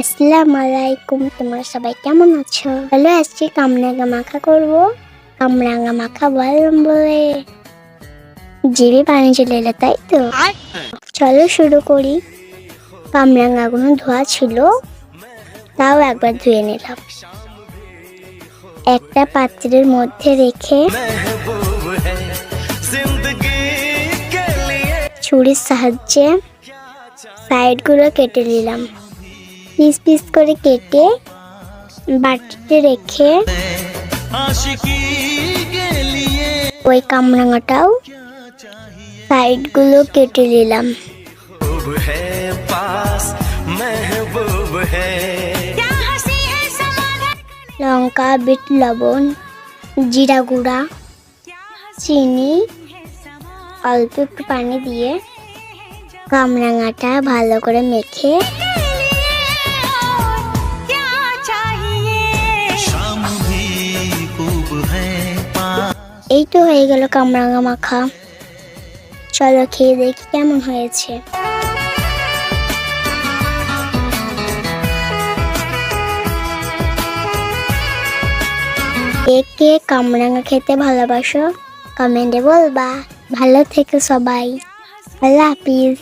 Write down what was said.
আসসালামু আলাইকুম তোমরা সবাই কেমন আছো? ভালো আজকে কামরাঙ্গা মাখা করব। কামরাঙ্গা মাখা বললাম বলে জিবি পানি চলে এলো, তাই তো? চলো শুরু করি। কামরাঙাগুলো ধোয়া ছিল, তাও একবার ধুয়ে নিলাম। একটা পাত্রের মধ্যে রেখে ছুরির সাহায্যে সাইডগুলো কেটে নিলাম। পিস পিস করে কেটে বাটিতে রেখে ওই কামরাঙাটাও সাইডগুলো কেটে নিলাম। লঙ্কা বিট লবণ জিরা গুঁড়া চিনি অল্প একটু পানি দিয়ে কামরাঙাটা ভালো করে মেখে তো হয়ে গেল কামরাঙা মাখা। চলো খেয়ে দেখি কেমন হয়েছে। কে কামরাঙা খেতে ভালোবাসো, কমেন্টে বলবা। ভালো থেকো সবাই। আল্লাহ হাফিজ।